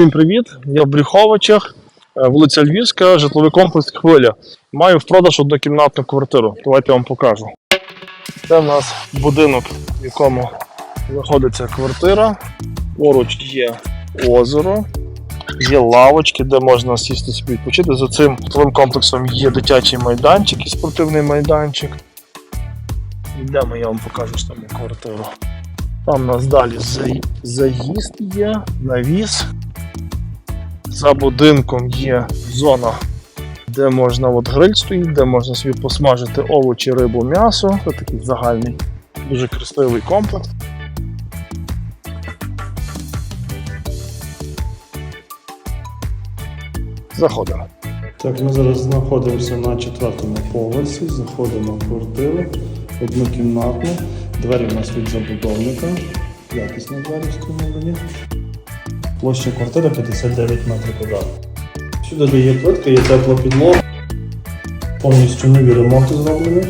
Всім привіт! Я в Брюховичах, е, вулиця Львівська, житловий комплекс Хвиля. Маю в продаж однокімнатну квартиру. Давайте я вам покажу. Це в нас будинок, в якому знаходиться квартира. Поруч є озеро, є лавочки, де можна сісти собі відпочити. За цим житловим комплексом є дитячий майданчик і спортивний майданчик. Йдемо, я вам покажу саму квартиру. Там у нас далі заїзд є, навіс. За будинком є зона, де можна от гриль стоїть, де можна собі посмажити овочі, рибу, м'ясо. Це такий загальний, дуже красивий комплекс. Заходимо. Так, ми зараз знаходимося на четвертому поверсі, заходимо в квартиру, однокімнатну. Двері у нас від забудовника. Якісні двері встановлені. Площа квартири 59 метрів квадратних. Сюди є плитка, є тепла підлога. Повністю нові ремонти зроблені.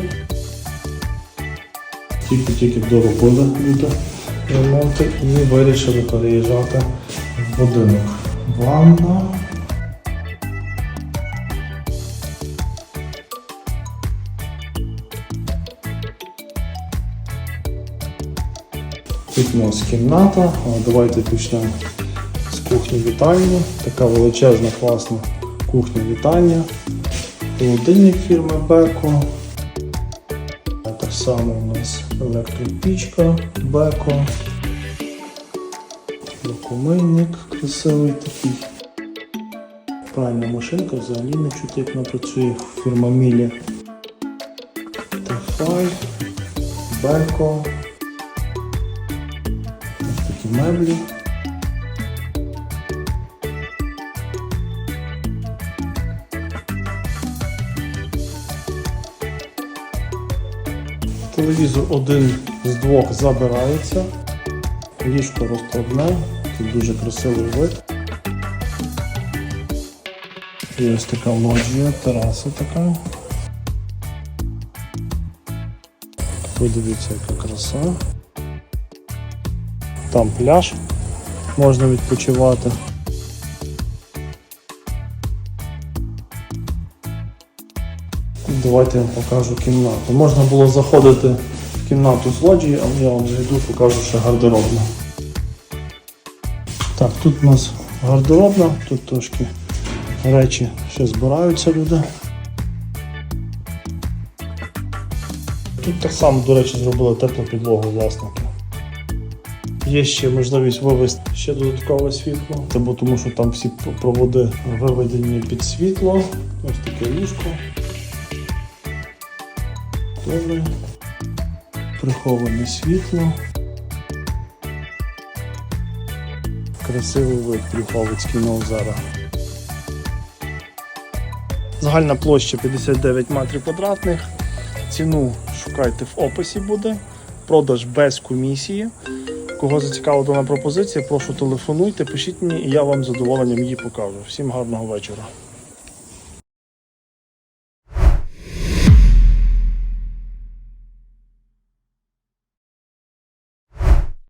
Тільки-тільки доробили люди ремонти і вирішили переїжджати в будинок. Ванна. Тут у нас кімната. Давайте почнемо вітальні. Така величезна, класна кухня вітальня. Холодильник фірми Беко. Так само у нас електропічка Беко. Документник красивий такий. Пральна машинка взагалі не чути, як вона працює. Фірма Мілі. Т5, Беко. Ось такі меблі. Телевізор один з двох забирається. Ліжко розкладне, тут дуже красивий вид. І ось така лоджія, тераса така. Ви дивіться, яка краса. Там пляж, можна відпочивати. Давайте я вам покажу кімнату. Можна було заходити в кімнату з лоджії, але я вам зайду, покажу ще гардеробну. Так, тут у нас гардеробна, тут трошки речі ще збираються люди. Тут так само, до речі, зробили теплу підлогу власники. Є ще можливість вивести ще додаткове світло, бо тому що там всі проводи виведені під світло. Ось таке ліжко. Добре. Приховане світло. Красивий вид Брюховицький на озера. Загальна площа 59 метрів квадратних. Ціну шукайте в описі буде. Продаж без комісії. Кого зацікавила дана пропозиція, прошу телефонуйте, пишіть мені і я вам з задоволенням її покажу. Всім гарного вечора.